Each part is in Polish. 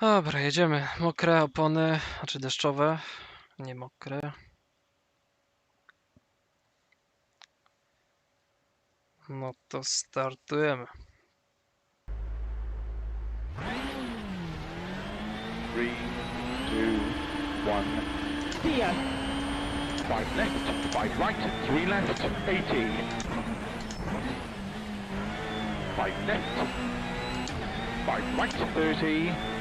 Dobra, jedziemy. Mokre opony, znaczy deszczowe, nie mokre. No to startujemy. Three, two, one. Here. Five left, five right, three left, 80. Five left, five right, 30.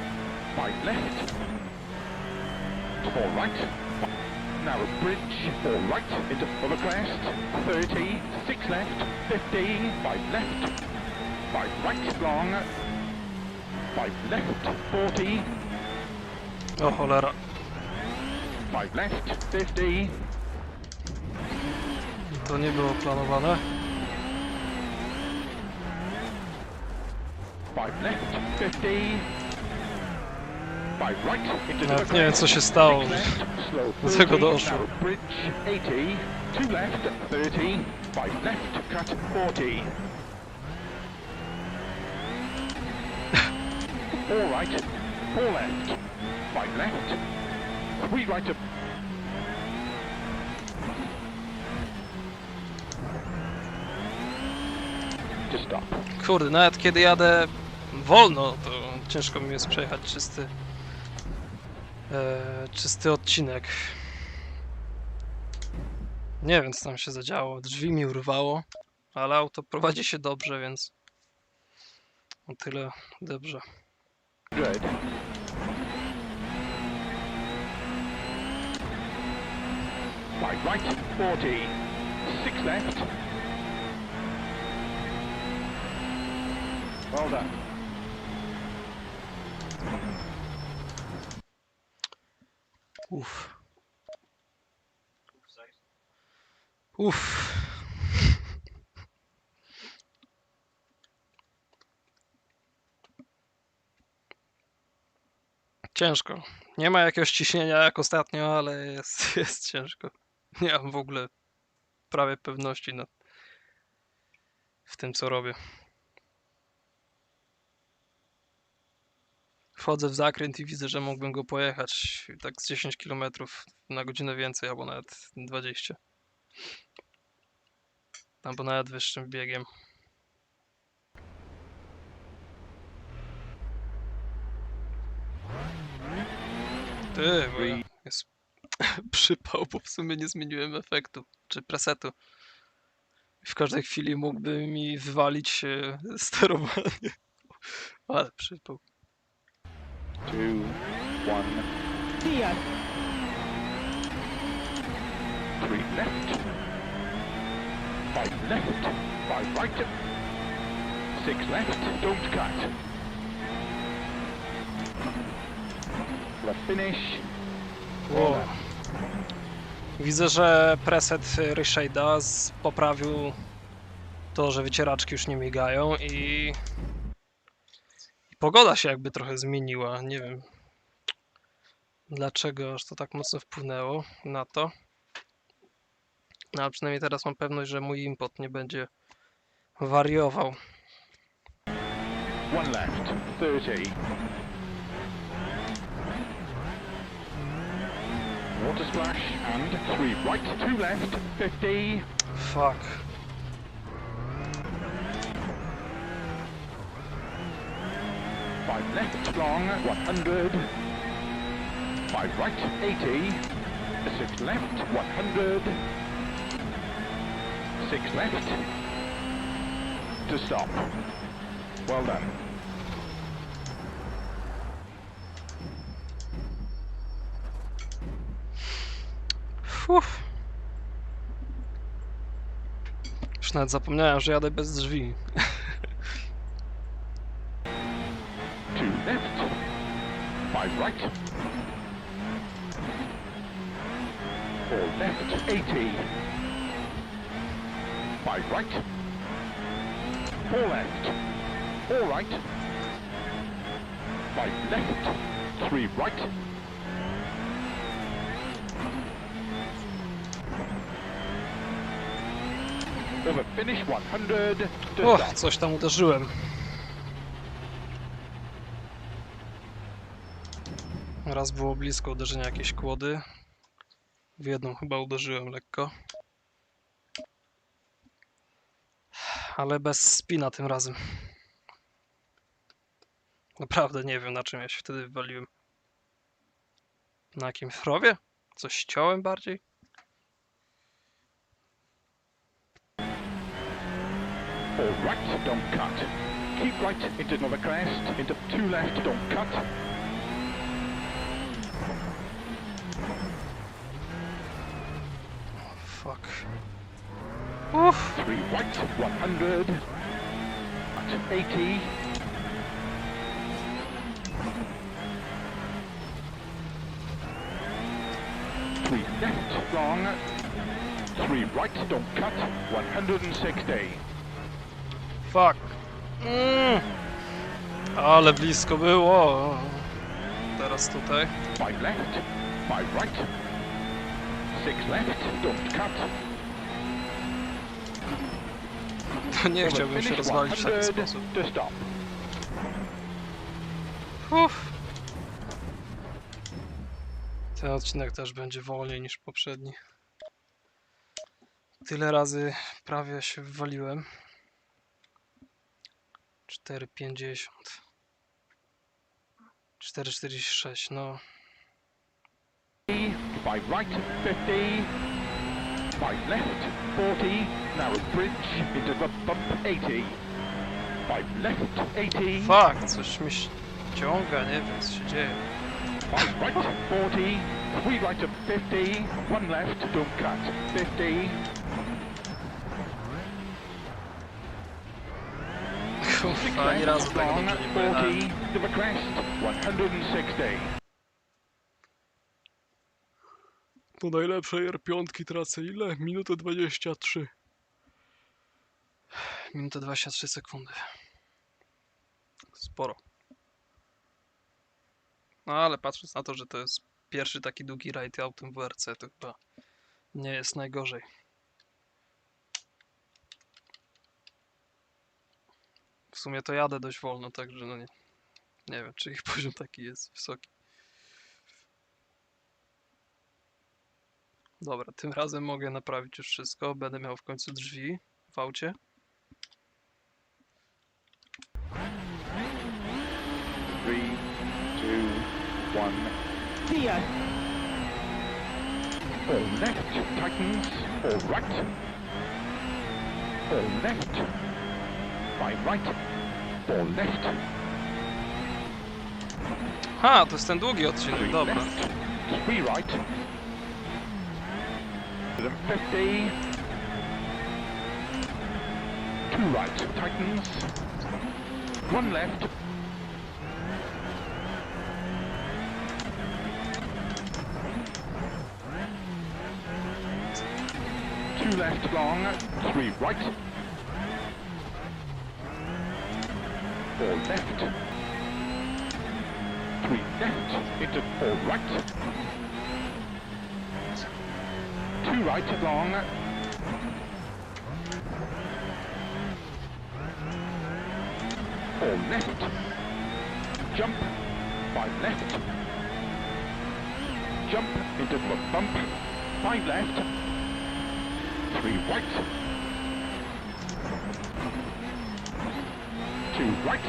Five left, four right. Narrow bridge, four right into over crest, 30. Six left, 50. Five left, five right long. Five left, 40. O cholera. Five left, 50. To nie było planowane. Five left, 50. Nawet nie wiem co się stało. Do tego 30, doszło. narrow bridge, 80. Two left, 30. Five left, cut, 40. Four left. Five left, three right to. Kurde, nawet kiedy jadę wolno, to ciężko mi jest przejechać czysty e, czysty odcinek. Nie wiem co tam się zadziało. Drzwi mi urwało, ale auto prowadzi się dobrze, więc o tyle dobrze. Good. Five right, 40. Six left. Well done. Uff. Uff. Ciężko. Nie ma jakiegoś ciśnienia jak ostatnio, ale jest, jest ciężko. Nie mam w ogóle prawie pewności na, w tym, co robię. Wchodzę w zakręt i widzę, że mógłbym go pojechać tak z 10 km na godzinę więcej, albo nawet 20. Albo nawet wyższym biegiem. Ty, bo ja- jest przypał, bo w sumie nie zmieniłem efektu, czy presetu. W każdej chwili mógłby mi wywalić sterowanie. Ale przypał. Two, one, Here. three left. Five left. Five right. Six left. Don't cut. The finish. Wow. Widzę, że preset Reshade'a z- poprawił to, że wycieraczki już nie migają i... pogoda się jakby trochę zmieniła. Nie wiem dlaczego aż to tak mocno wpłynęło na to. No ale przynajmniej teraz mam pewność, że mój import nie będzie wariował. One left. 30. Water splash and three right, two left, 50. Fuck. Five left long, 100. Five right, 80. Six left, 100. Six left. To stop. Well done. Uff. Już nawet zapomniałem, że jadę bez drzwi. right. Four left, 80. Five right. Four left. Four right. Five left. Three right. Over finish 100. To O, stop. coś tam uderzyłem. Raz było blisko uderzenia jakiejś kłody. W jedną chyba uderzyłem lekko. Ale bez spina tym razem. Naprawdę nie wiem na czym ja się wtedy wywaliłem. Na jakim chrowie? Coś ściąłem bardziej? Right, don't cut. Keep right into another crest. Into two left, don't cut. Fuck. Uff. Three right, 100. At 80. Three left, long. Three right, don't cut. 160. Fuck. Mm. Ale blisko było. Teraz tutaj. Five left, five right. Six left, don't cut. Nie chciałbym się rozwalić w taki 100 sposób. To stop. Uff. Ten odcinek też będzie wolniej niż poprzedni. Tyle razy prawie się wywaliłem. 4,50. 4,46, no. Five right, 50. by left, 40. Narrow bridge into the bump, 80. by left, 80. Fuck, coś mi ściąga, nie wiem co się dzieje. Five right, 40. Three right of 50. One left, don't cut, 50. Kurwa, ani razu dobrze nie 40. To the crest, 160. Po najlepszej R5 tracę ile? Minutę 23. Minutę 23 sekundy. Sporo. No ale patrząc na to, że to jest pierwszy taki długi rajd autem WRC, to chyba nie jest najgorzej. W sumie to jadę dość wolno, także no nie, nie wiem, czy ich poziom taki jest wysoki. Dobra, tym razem mogę naprawić już wszystko. Będę miał w końcu drzwi w aucie. Three, two, one. See left, right. All left. Right. Left. Ha, to jest ten długi odcinek, dobra. Three right. To the 50. Two right, tightens. One left. Two left long, three right. Four left. Three left into four right. Two right long. Four left. Jump. Five left. Jump into the bump. Five left. Three right. Two right.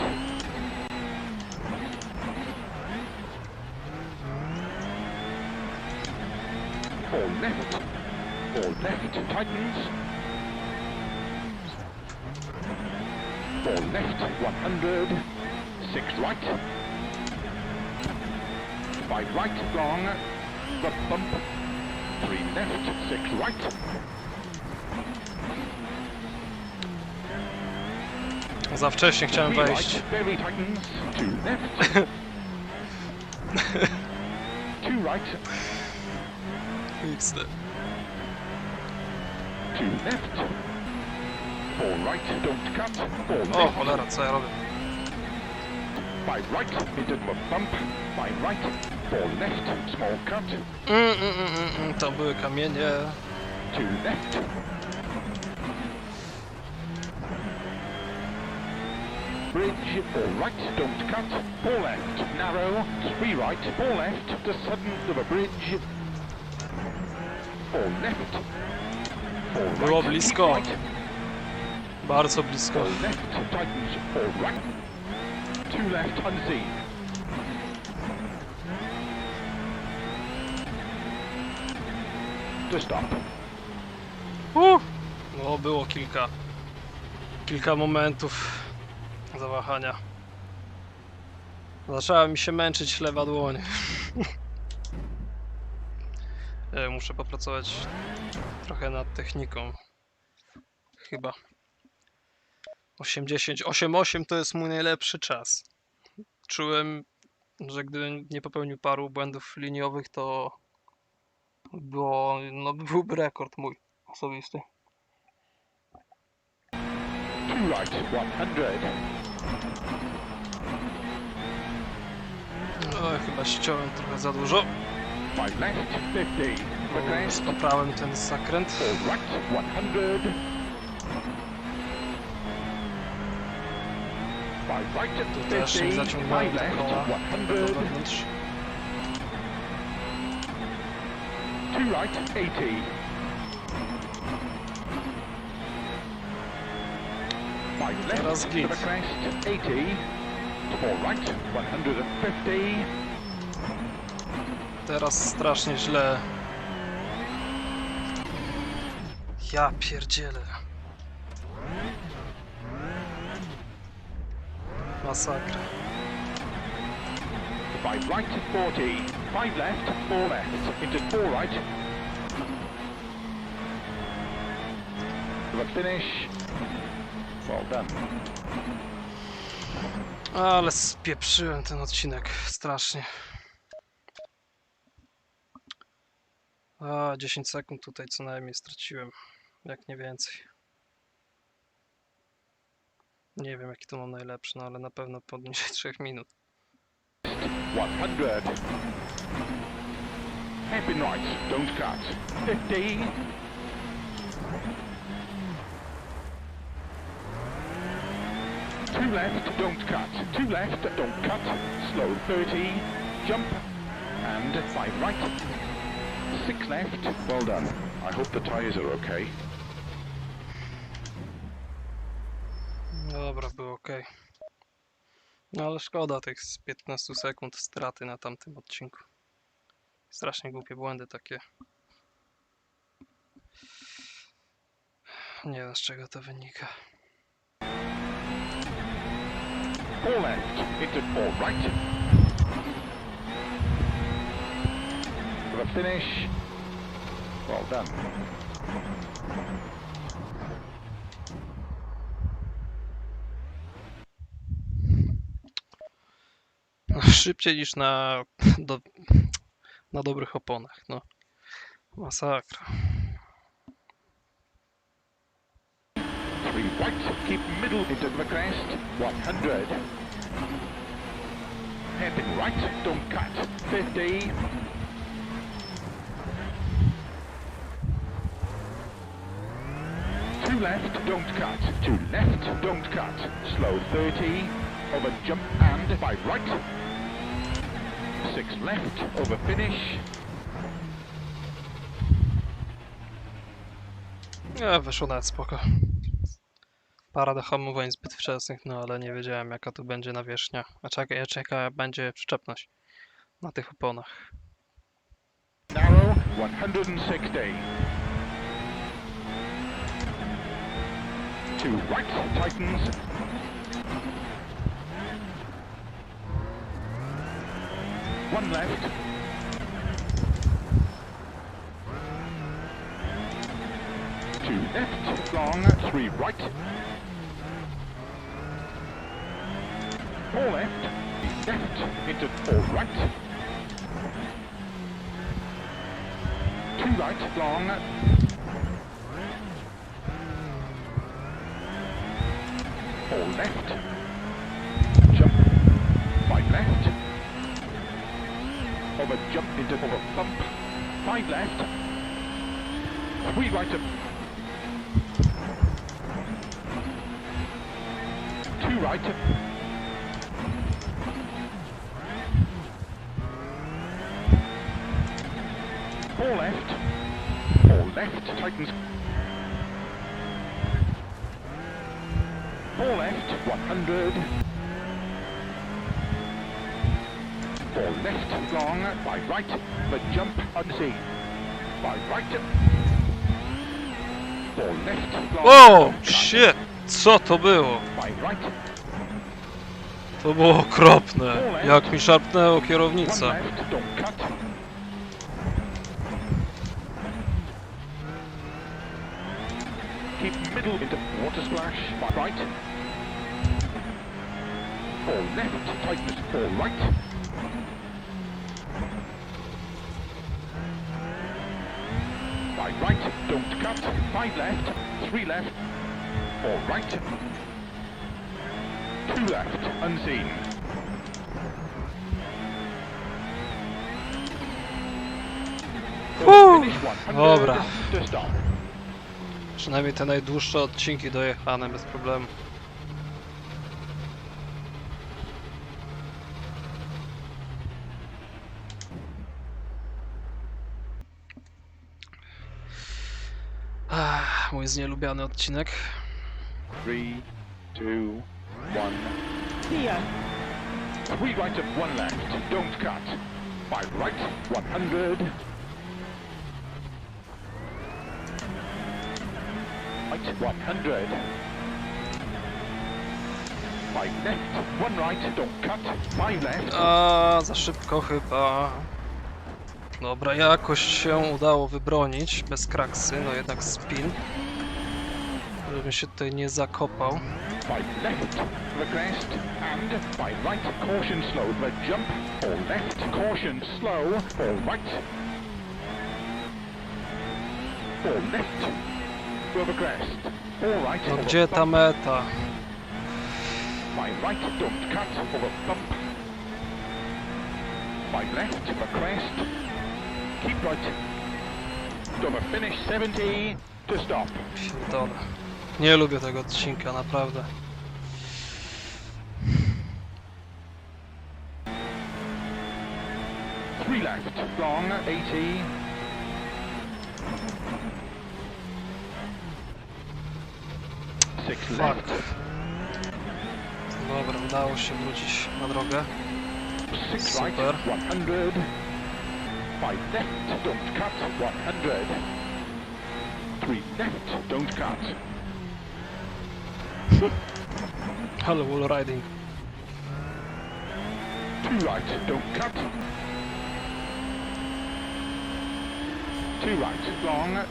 Four left. Left. Tightens. Four left. 100. Six right. Five right. Long. The bump. Three left. Six right. Za wcześnie chciałem wejść. right. Very tightens. Two left. Two right. XD. Two left. Four right, don't cut. Four O left. cholera, co ja robię? Five right, into the bump. Five right. Four left, small cut. Mm, mm, mm, mm, mm, to były kamienie. Two left. bridge, four right, don't cut, four left, narrow, three right, four left, to sudden of a bridge, four left, Było blisko. Bardzo blisko. Uh! No, było kilka. Kilka momentów zawahania. Zaczęła mi się męczyć lewa dłoń. E, Muszę popracować trochę nad techniką. Chyba. 80, 8-8 to jest mój najlepszy czas. Czułem, że gdybym nie popełnił paru błędów liniowych, to było, no byłby rekord mój osobisty. Right, 100. No, chyba ściąłem trochę za dużo. Five left, 50. Request. Spaprałem ten zakręt. Right, 100. Five right, Tu też 50. zaciągnąłem Five te left, koła 100. do wewnątrz. Two right, 80. Five left, Teraz to the crest, 80. Four right, 150. Teraz strasznie źle. Ja pierdzielę. Masakra. Five right, 40. Five left, four left. Into four right. The finish. Well done. Ale spieprzyłem ten odcinek strasznie. A, 10 sekund tutaj co najmniej straciłem. Jak nie więcej. Nie wiem jaki to mam najlepszy, no ale na pewno poniżej 3 minut. 100. Hairpin right, don't cut. 50. Two left, don't cut. Two left, don't cut. Slow 30. Jump. And five right. Six left. Well done. I hope the tyres are okay. Dobra, było ok. No ale szkoda tych z 15 sekund straty na tamtym odcinku. Strasznie głupie błędy takie. Nie wiem z czego to wynika. Four left. Into four right. For the finish. Well done. No, szybciej niż na, do, na dobrych oponach. No. Masakra. Three right, keep middle into the crest, 100. Hairpin right, don't cut, 50. Two left, don't cut. Two left, don't cut. Slow 30. Over jump and five right. Six left, over finish. Ja wyszło nawet spoko. Parada hamowań zbyt wczesnych, no ale nie wiedziałem jaka tu będzie nawierzchnia. A czekaj, ja czekaj, będzie przyczepność na tych oponach. Narrow, 160. Two right, tightens. One left. Two left, long, three right. Four left, left, into four right. Two right, long. Four left. Jump. Five left. Over jump into over bump. Five left. Three right. Two right. Four left. Four left. Tightens. Four left. 100. Four left. Long. By right. The jump unseen. By right. Four left. Long. Shit! Co to było? To było okropne. Jak mi szarpnęło kierownica. Keep middle into water splash, by right. Four left, tightness, four right. By right, don't cut. Five left, three left, four right. Two left, unseen. Fuh, Finish 100 dobra. Przynajmniej te najdłuższe odcinki dojechane bez problemu. Mój znielubiany odcinek. Three, two, one. See ya. Three right and one left. Don't cut. Five right, 100. Right, 100. Five left, one right, don't cut. Five left. A, za szybko chyba. Dobra, jakoś się udało wybronić bez kraksy, no jednak spin. Żebym się tutaj nie zakopał. For No gdzie ta meta? five right, don't cut, over bump, five left, the crest, keep right, the finish, 70, to stop, Pierdolę. Nie lubię tego odcinka, naprawdę. three left, long, 80, six left, Dobra, udało się wrócić na drogę. Six right, Super. 100. Five left, don't cut, 100. Three left, don't cut. Ale wall riding. Two right, don't cut. Two right, long.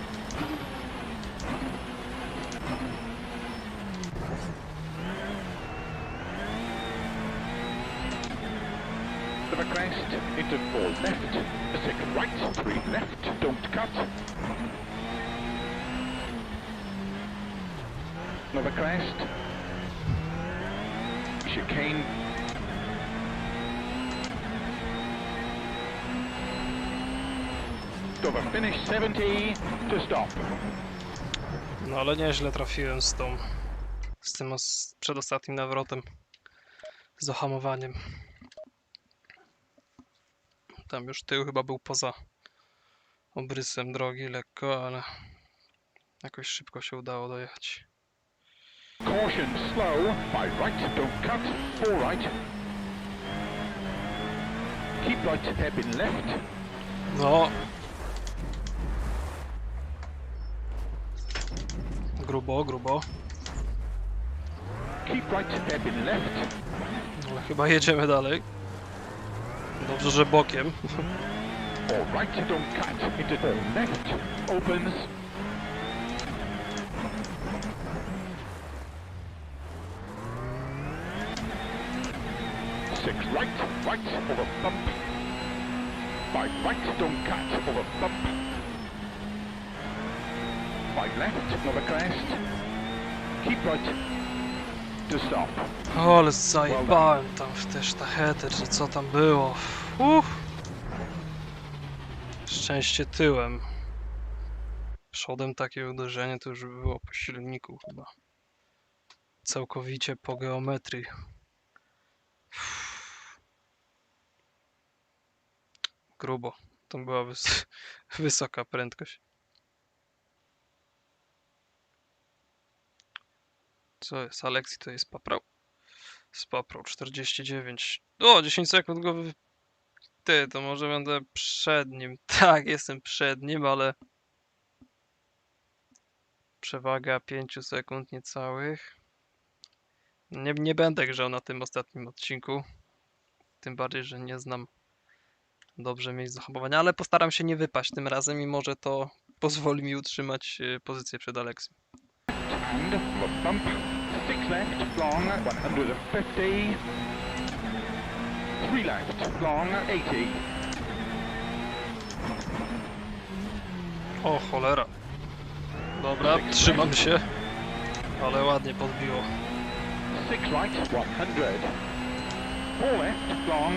The crest, four left, a second right, three left, don't cut. Another crest. Chicane the finish 70 to stop. No ale nieźle trafiłem z tą... z tym os- przedostatnim nawrotem. Z ohamowaniem. Tam już tył chyba był poza obrysem drogi lekko, ale jakoś szybko się udało dojechać. Caution slow, five right, don't cut, four right. Keep right, hairpin left, No. Grubo, grubo. keep right, hairpin left, Ale chyba jedziemy dalej. Dobrze, że bokiem. four right, don't cut, into four left, opens. Six right, right, over bump. Five right, don't cut, over bump. Five left, another crest. Keep right, to stop. O, ale zajebałem tam w te sztachety, czy co tam było. Uff. Szczęście tyłem. Przodem takie uderzenie to już by było po silniku chyba. całkowicie po geometrii. Grubo. To była wys wysoka prędkość. Co jest? Alexi to jest paprał. Z paprał 49. O, 10 sekund go wy... Ty, to może będę przed nim. Tak, jestem przed nim, ale... Przewaga 5 sekund niecałych. Nie, nie będę grzał na tym ostatnim odcinku. Tym bardziej, że nie znam dobrze miejsc do hamowania, ale postaram się nie wypaść tym razem i może to pozwoli mi utrzymać e, pozycję przed Aleksem. And for a bump. Six left, long, 150. Three left, long, 80. O cholera. Dobra, trzymam się. Ale ładnie podbiło. Six right, 100. Four left, long,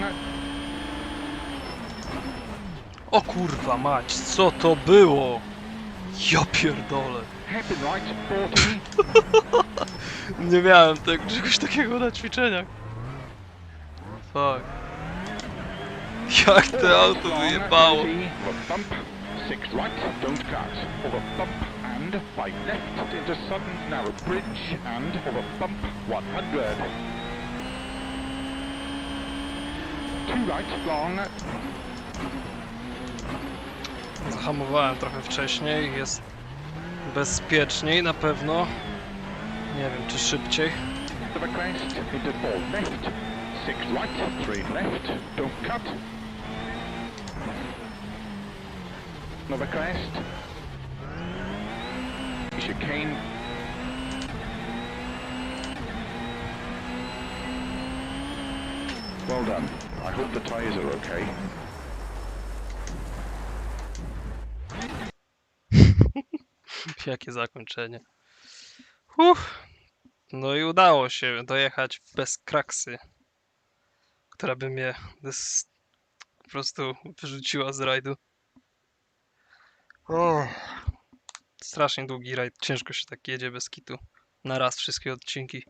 O kurwa mać, co to było? Ja pierdolę. hairpin right, 40. Nie miałem tego, czegoś takiego na ćwiczeniach. Fuck. Jak to auto wyjebało. Bump, six right, don't cut. Over bump and five left into sudden narrow bridge and over bump 100. Two right, long, Zahamowałem trochę wcześniej, jest bezpieczniej na pewno. Nie wiem, czy szybciej. Another crest. Chicane. Well done. I hope the tyres are okay. Jakie zakończenie. Uff. No i udało się dojechać bez kraksy, która by mnie po prostu wyrzuciła z rajdu. Strasznie długi rajd, ciężko się tak jedzie bez kitu. Na raz wszystkie odcinki.